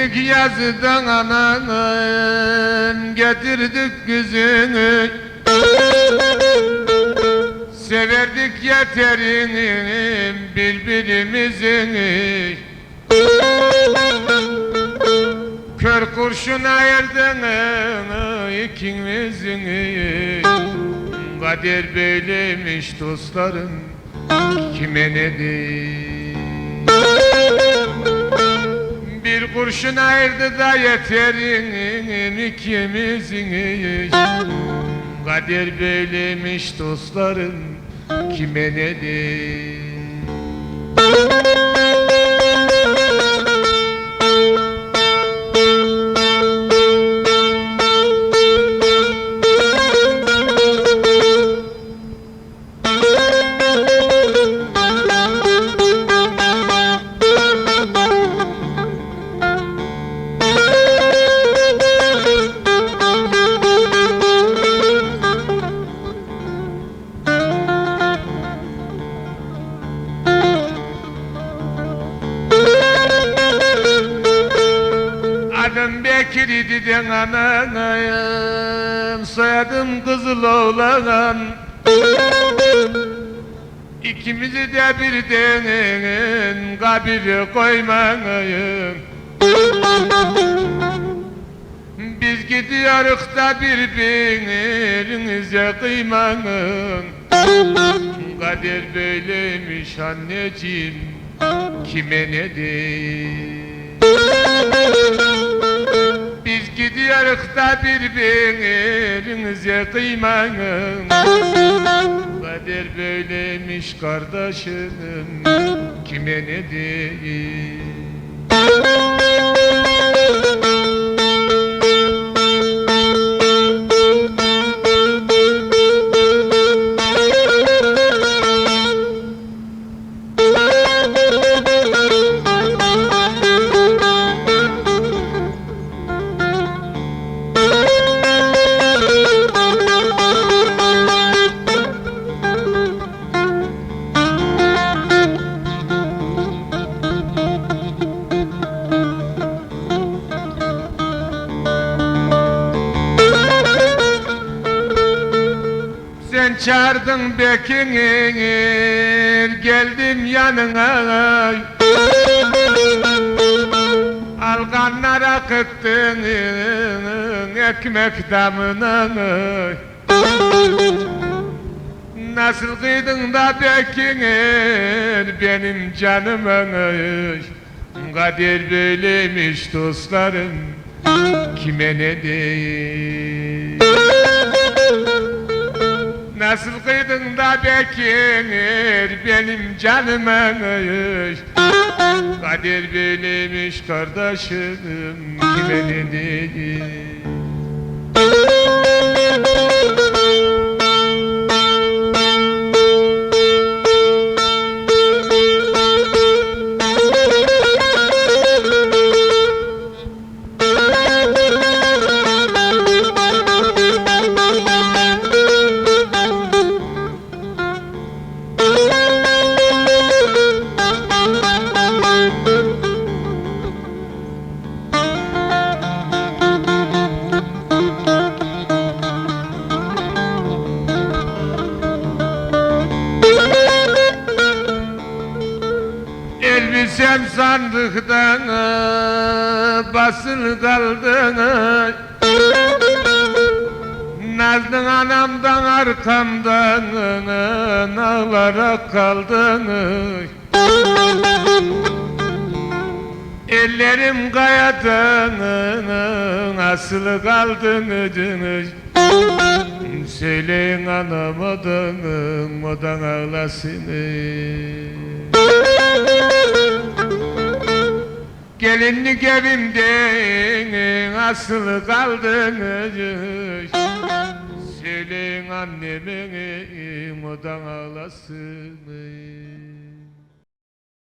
Getirdik yazıdan ananın Getirdik güzünü Severdik yeterinin birbirimizin. Kör kurşun ayırdın ikimizin Kader böyleymiş dostlarım Kime ne diyeyim kurşun ayırdı da yeterin ikimizin. Kader böyleymiş dostlarım kime ne diyeyim Adım Bekir idi den ananayım Soyadım Kızıloğlan İkimizi de birden kabire koymayın Biz gidiyoruz da birbirinize kıymayın Kader böyleymiş anneciğim Kime ne biz da birbirinize kıymayın Kader böyleymiş kardeşim. Kime ne diyeyim Sen çağırdın Bekir geldim yanına. Alganlar akıttın ekmek damına. Nasıl kıydın da Bekir benim canıma? Kader böyleymiş dostlarım kime ne diyeyim Nasıl kıydın da Bekir benim canıma Kader böyleymiş kardeşim kime ne diyeyim Elbisem sandıktan basılı kaldı Nazlı anamdan arkamdan ağlarak kaldın Ellerim kayadan asılı kaldın Söyleyin anamadan odan ağlasın Gelinlik evimden asılı kaldın Söyleyin anneme odan ağlasın